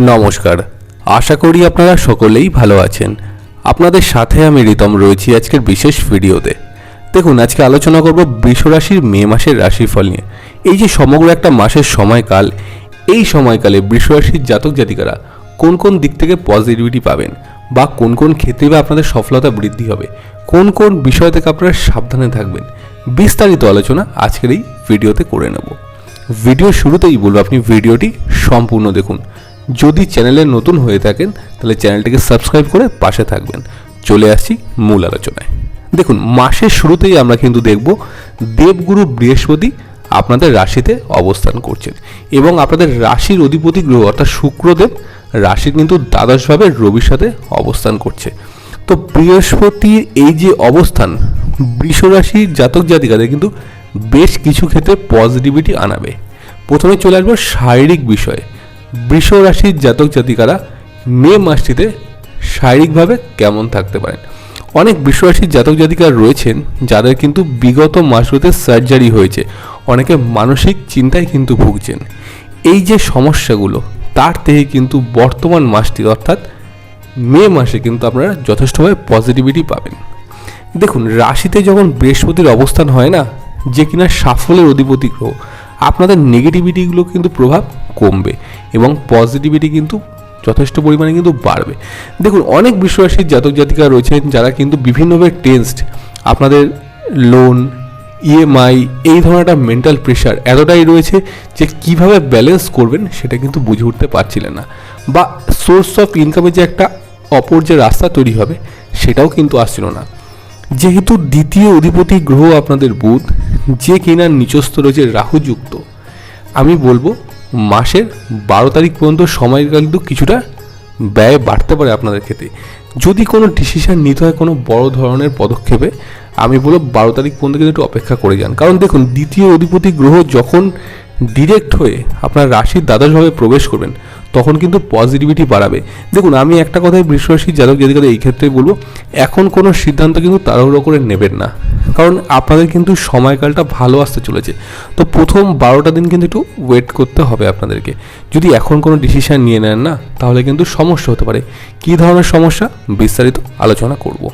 নমস্কার। আশা করি আপনারা সকলেই ভালো আছেন। আপনাদের সাথে আমি রিতম রয়েছি আজকের বিশেষ ভিডিওতে। দেখুন, আজকে আলোচনা করব বৃষরাশির মে মাসের রাশিফল নিয়ে। এই যে সমগ্র একটা মাসের সময়কাল, এই সময়কালে বৃষরাশির জাতক জাতিকারা কোন কোন দিক থেকে পজিটিভিটি পাবেন বা কোন কোন ক্ষেত্রে বা আপনাদের সফলতা বৃদ্ধি হবে, কোন কোন বিষয় থেকে আপনারা সাবধানে থাকবেন, বিস্তারিত আলোচনা আজকের এই ভিডিওতে করে নেব। ভিডিও শুরুতেই বলব, আপনি ভিডিওটি সম্পূর্ণ দেখুন। যদি চ্যানেলে নতুন হয়ে থাকেন, তাহলে চ্যানেলটিকে সাবস্ক্রাইব করে পাশে থাকবেন। চলে আসছি মূল আলোচনায়। দেখুন, মাসের শুরুতেই আমরা কিন্তু দেখব দেবগুরু বৃহস্পতি আপনাদের রাশিতে অবস্থান করছেন এবং আপনাদের রাশির অধিপতি গ্রহ অর্থাৎ শুক্রদেব রাশি কিন্তু দ্বাদশভাবে রবির সাথে অবস্থান করছে। তো বৃহস্পতির এই যে অবস্থান, বৃষ রাশির জাতক জাতিকাদের কিন্তু বেশ কিছু ক্ষেত্রে পজিটিভিটি আনাবে। প্রথমে চলে আসব শারীরিক বিষয়ে। বৃষ রাশির জাতক জাতিকারা মে মাসটিতে শারীরিকভাবে কেমন থাকতে পারেন? অনেক বৃষ রাশির জাতক জাতিকার রয়েছেন যাদের কিন্তু বিগত মাসগুলোতে সার্জারি হয়েছে। অনেকে মানসিক চিন্তায় কিন্তু ভুগছেন। এই যে সমস্যাগুলো, তার থেকে কিন্তু বর্তমান মাসটি অর্থাৎ মে মাসে কিন্তু আপনারা যথেষ্টভাবে পজিটিভিটি পাবেন। দেখুন, রাশিতে যখন বৃহস্পতির অবস্থান হয় না, যে কিনা সাফল্যের অধিপতি গ্রহ আপনাদের নেগেটিভিটিগুলো কিন্তু প্রভাব কমবে এবং পজিটিভিটি কিন্তু যথেষ্ট পরিমাণে কিন্তু বাড়বে। দেখুন, অনেক বিশ্বরাশির জাতক জাতিকা রয়েছেন যারা কিন্তু বিভিন্নভাবে টেন্সড আপনাদের লোন ইএমআই এই ধরনের একটা মেন্টাল প্রেশার এতটাই রয়েছে যে কীভাবে ব্যালেন্স করবেন সেটা কিন্তু বুঝে উঠতে পারছিলেন না। বা সোর্স অফ ইনকামের যে একটা অপর যে রাস্তা তৈরি হবে সেটাও কিন্তু আসছিল না। যেহেতু দ্বিতীয় অধিপতি গ্রহ আপনাদের বুধ যে কিনা নিচস্থ রয়েছে রাহুযুক্ত। আমি বলব, মাসের বারো তারিখ পর্যন্ত সময়কাল কিন্তু কিছুটা ব্যয় বাড়তে পারে আপনাদের ক্ষেত্রে। যদি কোনো ডিসিশন নিতে হয় কোনো বড় ধরনের পদক্ষেপে, আমি বলব বারো তারিখ পর্যন্ত কিন্তু একটু অপেক্ষা করে যান। কারণ দেখুন, দ্বিতীয় অধিপতি গ্রহ যখন ডিরেক্ট হয়ে আপনার রাশির দ্বাদশভাবে প্রবেশ করবেন, তখন কিন্তু পজিটিভিটি বাড়াবে। দেখুন, আমি একটা কথাই বৃষরাশির জাতক জাতিকাদের এই ক্ষেত্রে বলব, এখন কোনো সিদ্ধান্ত কিন্তু তাড়াহুড়ো করে নেবেন না। কারণ আপনাদের কিন্তু সময়কালটা ভালো আসতে চলেছে। তো প্রথম বারোটা দিন কিন্তু একটু ওয়েট করতে হবে আপনাদেরকে। যদি এখন কোনো ডিসিশন নিয়ে নেন না, তাহলে কিন্তু সমস্যা হতে পারে। কী ধরনের সমস্যা? বিস্তারিত আলোচনা করব।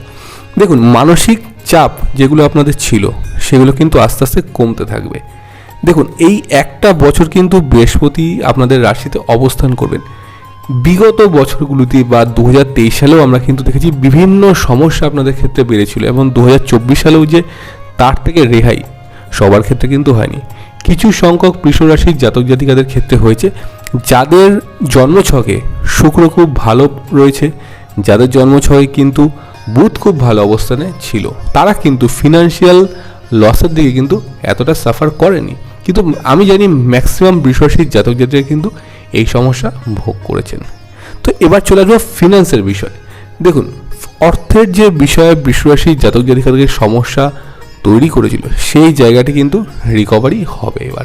দেখুন, মানসিক চাপ যেগুলো আপনাদের ছিল, সেগুলো কিন্তু আস্তে আস্তে কমতে থাকবে। দেখুন, এই একটা বছর কিন্তু বৃহস্পতি আপনাদের রাশিতে অবস্থান করবেন। বিগত বছরগুলোতে বা দু হাজার তেইশ সালেও আমরা কিন্তু দেখেছি বিভিন্ন সমস্যা আপনাদের ক্ষেত্রে বেড়েছিল এবং দু হাজার চব্বিশ সালেও যে তার থেকে রেহাই সবার ক্ষেত্রে কিন্তু হয়নি। কিছু সংখ্যক রাশির জাতক জাতিকাদের ক্ষেত্রে হয়েছে, যাদের জন্মছকে শুক্র খুব ভালো রয়েছে, যাদের জন্মছকে কিন্তু বুধ খুব ভালো অবস্থানে ছিল, তারা কিন্তু ফিনান্সিয়াল লসের দিকে কিন্তু এতটা সাফার করেনি। কিন্তু আমি জানি ম্যাক্সিমাম বৃষরাশির জাতক জাতিরা কিন্তু এই সমস্যা ভোগ করেছেন। তো এবার চলে আসব ফিনান্সের বিষয়। দেখুন, অর্থের যে বিষয়ে বৃষরাশির জাতক জাতিকাদের সমস্যা তৈরি করেছিল, সেই জায়গাটি কিন্তু রিকভারি হবে এবার।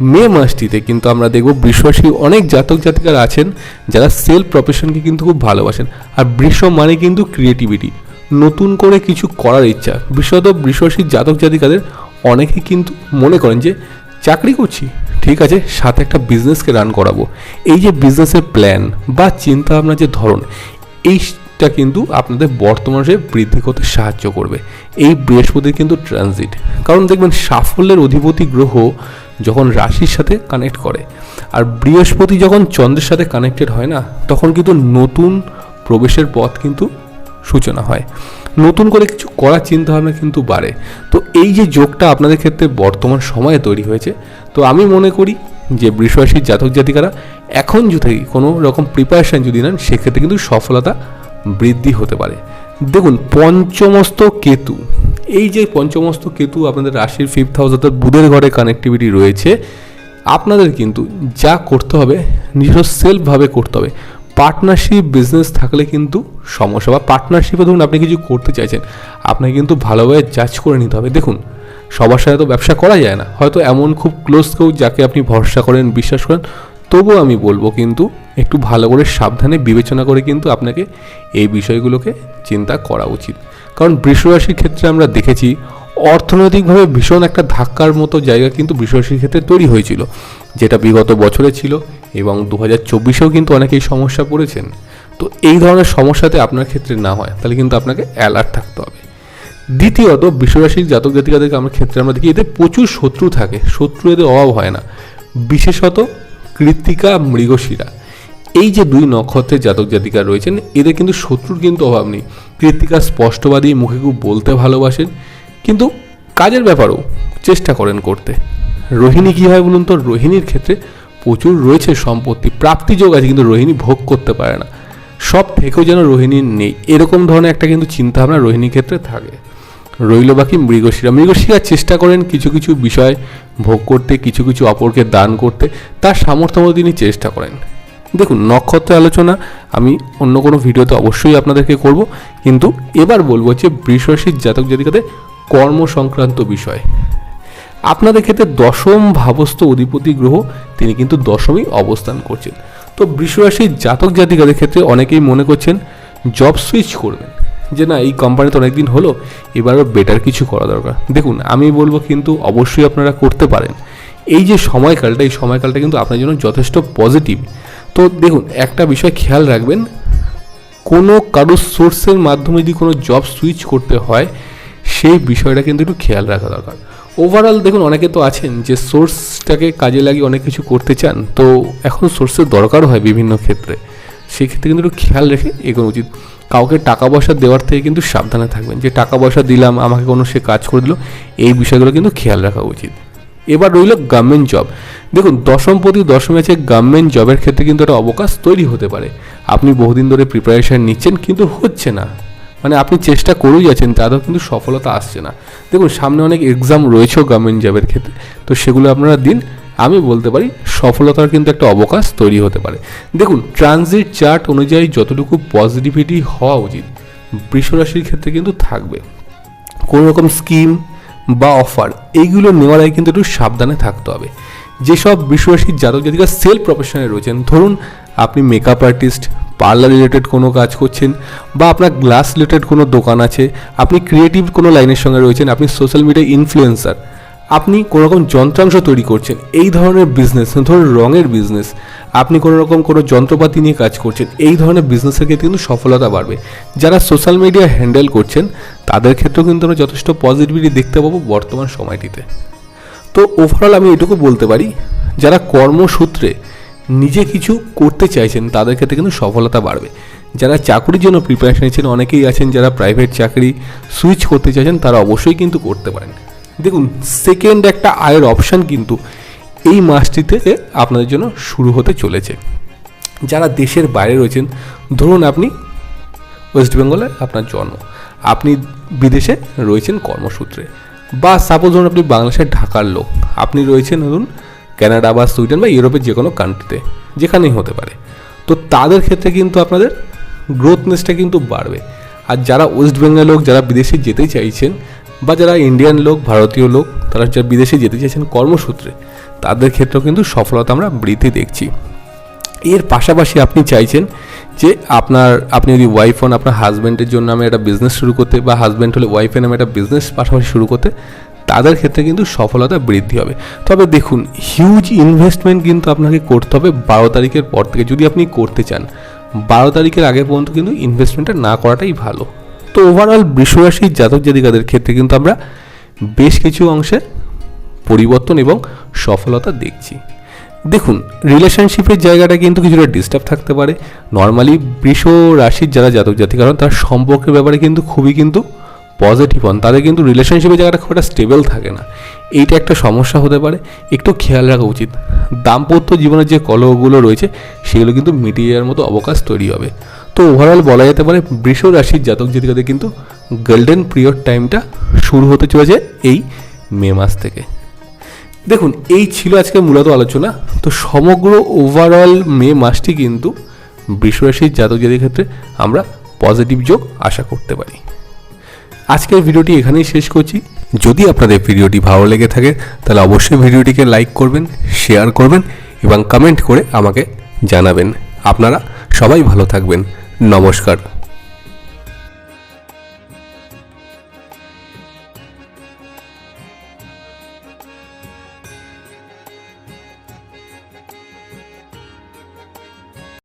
মে মাসটিতে কিন্তু আমরা দেখব বৃষরাশি অনেক জাতক জাতিকারা আছেন, যারা সেলফ প্রফেশনকে কিন্তু খুব ভালোবাসেন। আর বৃষ মানে কিন্তু ক্রিয়েটিভিটি নতুন করে কিছু করার ইচ্ছা। বিশেষত বৃষরাশির জাতক জাতিকাদের অনেকে কিন্তু মনে করেন যে চাকরি করছি। ঠিক আছে, সাথে একটা বিজনেসকে রান করাবো। এই যে বিজনেসের প্ল্যান বা চিন্তা ভাবনার যে ধরন, এইটা কিন্তু আপনাদের বর্তমানে বৃদ্ধি করতে সাহায্য করবে। এই বৃহস্পতির কিন্তু ট্রানজিট কারণ দেখবেন, সাফল্যের অধিপতি গ্রহ যখন রাশির সাথে কানেক্ট করে, আর বৃহস্পতি যখন চন্দ্রের সাথে কানেক্টেড হয় না, তখন কিন্তু নতুন প্রবেশের পথ কিন্তু সূচনা হয়। নতুন করে কিছু করার চিন্তাভাবনা কিন্তু বাড়ে। তো এই যে যোগটা আপনাদের ক্ষেত্রে বর্তমান সময়ে তৈরি হয়েছে, তো আমি মনে করি যে বৃষরাশির জাতক জাতিকারা এখন যদি কোনো রকম প্রিপারেশান যদি নেন, সেক্ষেত্রে কিন্তু সফলতা বৃদ্ধি হতে পারে। দেখুন, পঞ্চমস্ত কেতু। এই যে পঞ্চমস্ত কেতু আপনাদের রাশির ফিফথ হাউস অর্থাৎ বুধের ঘরে কানেক্টিভিটি রয়েছে, আপনাদের কিন্তু যা করতে হবে, নিজস্ব সেলফভাবে করতে হবে। পার্টনারশিপ বিজনেস থাকলে কিন্তু সমস্যা বা পার্টনারশিপে ধরুন আপনি কিছু করতে চাইছেন, আপনাকে কিন্তু ভালোভাবে জাজ করে নিতে হবে। দেখুন, সবার সাথে তো ব্যবসা করা যায় না। হয়তো এমন খুব ক্লোজ কেউ যাকে আপনি ভরসা করেন, বিশ্বাস করেন, তবুও আমি বলব কিন্তু একটু ভালো করে সাবধানে বিবেচনা করে কিন্তু আপনাকে এই বিষয়গুলোকে চিন্তা করা উচিত। কারণ বৃষরাশির ক্ষেত্রে আমরা দেখেছি, অর্থনৈতিকভাবে ভীষণ একটা ধাক্কার মতো জায়গা কিন্তু বৃষরাশির ক্ষেত্রে তৈরি হয়েছিল, যেটা বিগত বছরে ছিল। এবং দু হাজার চব্বিশেও কিন্তু অনেকেই সমস্যা পড়েছেন। তো এই ধরনের সমস্যাতে আপনার ক্ষেত্রে না হয়, তাহলে কিন্তু আপনাকে অ্যালার্ট থাকতে হবে। দ্বিতীয়ত, বিশ্বরাশির জাতক জাতিকাদেরকে আমার ক্ষেত্রে আমরা দেখি এতে প্রচুর শত্রু থাকে। শত্রু এদের অভাব হয় না। বিশেষত কৃত্তিকা মৃগশিরা। এই যে দুই নক্ষত্রের জাতক জাতিকা রয়েছেন, এদের কিন্তু শত্রুর কিন্তু অভাব নেই। কৃত্তিকা স্পষ্টবাদী, মুখে খুব বলতে ভালোবাসেন। কিন্তু কাজের ব্যাপারেও চেষ্টা করেন করতে। রোহিণী কী হয় বলুন তো? রোহিণীর ক্ষেত্রে প্রচুর রয়েছে সম্পত্তি প্রাপ্তিযোগ আছে, কিন্তু রোহিণী ভোগ করতে পারে না। সব থেকেও যেন রোহিণীর নেই। এরকম ধরনের একটা কিন্তু চিন্তাভাবনা রোহিণীর ক্ষেত্রে থাকে। রইল বাকি মৃগশিরা। মৃগশিরা চেষ্টা করেন কিছু কিছু বিষয় ভোগ করতে, কিছু কিছু অপরকে দান করতে। তার সামর্থ্য মতো তিনি চেষ্টা করেন। দেখুন, নক্ষত্র আলোচনা আমি অন্য কোনো ভিডিওতে অবশ্যই আপনাদেরকে করব। কিন্তু এবার বলব যে বৃষরাশির জাতক জাতিকাদের কর্ম সংক্রান্ত বিষয়। আপনাদের ক্ষেত্রে দশম ভাবস্থ অধিপতি গ্রহ তিনি কিন্তু দশমই অবস্থান করছেন। তো বৃষরাশির জাতক জাতিকাদের ক্ষেত্রে অনেকেই মনে করছেন জব সুইচ করবেন। যে না, এই কোম্পানিতে অনেকদিন হলো এবারও বেটার কিছু করা দরকার। দেখুন, আমি বলব কিন্তু অবশ্যই আপনারা করতে পারেন। এই যে সময়কালটা, এই সময়কালটা কিন্তু আপনার জন্য যথেষ্ট পজিটিভ তো দেখুন, একটা বিষয় খেয়াল রাখবেন, কোনো কারও সোর্সের মাধ্যমে যদি কোনো জব সুইচ করতে হয়, সেই বিষয়টা কিন্তু একটু খেয়াল রাখা দরকার। ওভারঅল দেখুন, অনেকে তো আছেন যে সোর্সটাকে কাজে লাগিয়ে অনেক কিছু করতে চান। তো এখন সোর্সের দরকারও হয় বিভিন্ন ক্ষেত্রে। সেক্ষেত্রে কিন্তু একটু খেয়াল রেখে এগোনো উচিত। কাউকে টাকা পয়সা দেওয়ার থেকে কিন্তু সাবধানে থাকবেন যে, টাকা পয়সা দিলাম, আমাকে কোনো সে কাজ করে দিল। এই বিষয়গুলো কিন্তু খেয়াল রাখা উচিত। এবার রইল গভর্নমেন্ট জব দেখুন, দশম প্রতি দশমে আছে গভর্নমেন্ট জবের ক্ষেত্রে কিন্তু একটা অবকাশ তৈরি হতে পারে। আপনি বহুদিন ধরে প্রিপারেশন নিচ্ছেন, কিন্তু হচ্ছে না। মানে আপনি চেষ্টা করেই যাচ্ছেন তাতেও কিন্তু সফলতা আসছে না। দেখুন, সামনে অনেক এক্সাম রয়েছেও গভর্নমেন্ট জবের ক্ষেত্রে, তো সেগুলো আপনারা দিন। আমি বলতে পারি, সফলতার কিন্তু একটা অবকাশ তৈরি হতে পারে। দেখুন ট্রানজিট চার্ট অনুযায়ী যতটুকু পজিটিভিটি হওয়া উচিত, বৃষরাশির ক্ষেত্রে কিন্তু থাকবে। কোনো রকম স্কিম বা অফার এইগুলো নেওয়ার আগে কিন্তু একটু সাবধানে থাকতে হবে। যেসব বিশ্বরাশির জাতক জাতিকা সেল প্রফেশনে রয়েছেন, ধরুন, আপনি মেকআপ আর্টিস্ট পার্লার রিলেটেড কোনো কাজ করছেন বা আপনার গ্লাস রিলেটেড কোনো দোকান আছে, আপনি ক্রিয়েটিভ কোনো লাইনের সঙ্গে রয়েছেন, আপনি সোশ্যাল মিডিয়া ইনফ্লুয়েন্সার আপনি কোনো রকম যন্ত্রাংশ তৈরি করছেন, এই ধরনের বিজনেস ধরুন রঙের বিজনেস আপনি কোনো রকম কোনো যন্ত্রপাতি নিয়ে কাজ করছেন, এই ধরনের বিজনেসের ক্ষেত্রে কিন্তু সফলতা বাড়বে। যারা সোশ্যাল মিডিয়া হ্যান্ডেল করছেন, তাদের ক্ষেত্রেও কিন্তু আমরা যথেষ্ট পজিটিভিটি দেখতে পাবো বর্তমান সময়টিতে। তো ওভারঅল আমি এটুকু বলতে পারি, যারা কর্মসূত্রে নিজে কিছু করতে চাইছেন, তাদের ক্ষেত্রে কিন্তু সফলতা বাড়বে। যারা চাকরির জন্য প্রিপারেশন নিচ্ছেন, অনেকেই আছেন যারা প্রাইভেট চাকরি সুইচ করতে চাইছেন, তারা অবশ্যই কিন্তু করতে পারেন। দেখুন সেকেন্ড একটা আয়ের অপশান কিন্তু এই মাসটিতে আপনাদের জন্য শুরু হতে চলেছে। যারা দেশের বাইরে রয়েছেন, ধরুন আপনি ওয়েস্ট বেঙ্গলে আপনার জন্ম, আপনি বিদেশে রয়েছেন কর্মসূত্রে। বা সাপোজ ধরুন আপনি বাংলাদেশের ঢাকার লোক, আপনি রয়েছেন, ধরুন কানাডা বা সুইডেন বা ইউরোপের যে কোনো কান্ট্রিতে যেখানেই হতে পারে। তো তাদের ক্ষেত্রে কিন্তু আপনাদের গ্রোথনেসটা কিন্তু বাড়বে। আর যারা ওয়েস্ট বেঙ্গল লোক, যারা বিদেশে যেতে চাইছেন বা যারা ইন্ডিয়ান লোক, ভারতীয় লোক, তারা যারা বিদেশে যেতে চাইছেন কর্মসূত্রে, তাদের ক্ষেত্রেও কিন্তু সফলতা আমরা বৃদ্ধি দেখছি। এর পাশাপাশি আপনি চাইছেন যে আপনার, আপনি যদি ওয়াইফ হন, আপনার হাজব্যান্ডের জন্য আমি একটা বিজনেস শুরু করতে বা হাজব্যান্ড হলে ওয়াইফের নামে একটা বিজনেস পাশাপাশি শুরু করতে তাদের ক্ষেত্রে কিন্তু সফলতা বৃদ্ধি হবে। তবে দেখুন হিউজ ইনভেস্টমেন্ট কিন্তু আপনাকে করতে হবে বারো তারিখের পর থেকে, যদি আপনি করতে চান। বারো তারিখের আগে পর্যন্ত কিন্তু ইনভেস্টমেন্টটা না করাটাই ভালো। তো ওভারঅল বৃষরাশির জাতক জাতিকাদের ক্ষেত্রে কিন্তু আমরা বেশ কিছু অংশে পরিবর্তন এবং সফলতা দেখছি। দেখুন রিলেশনশিপের জায়গাটা কিন্তু কিছুটা ডিস্টার্ব থাকতে পারে। নর্মালি বৃষ রাশির যারা জাতক জাতি কারণ তার সম্পর্কের ব্যাপারে কিন্তু খুবই কিন্তু পজিটিভ হন, তাদের কিন্তু রিলেশনশিপের জায়গাটা খুব একটা স্টেবল থাকে না। এইটা একটা সমস্যা হতে পারে। একটু খেয়াল রাখা উচিত। দাম্পত্য জীবনের যে কলহগুলো রয়েছে, সেগুলো কিন্তু মিটিয়ে যাওয়ার মতো অবকাশ তৈরি হবে। তো ওভারঅল বলা যেতে পারে, বৃষ রাশির জাতক জাতিকাদের কিন্তু গোল্ডেন পিরিয়ড টাইমটা শুরু হতে চলেছে এই মে মাস থেকে। দেখুন, এই ছিল আজকে মূলত আলোচনা। তো সমগ্র ওভারঅল মে মাসটি কিন্তু বৃষরাশির জাতক জাতির ক্ষেত্রে আমরা পজিটিভ যোগ আশা করতে পারি। আজকের ভিডিওটি এখানেই শেষ করছি। যদি আপনাদের ভিডিওটি ভালো লেগে থাকে, তাহলে অবশ্যই ভিডিওটিকে লাইক করবেন, শেয়ার করবেন এবং কমেন্ট করে আমাকে জানাবেন। আপনারা সবাই ভালো থাকবেন। নমস্কার।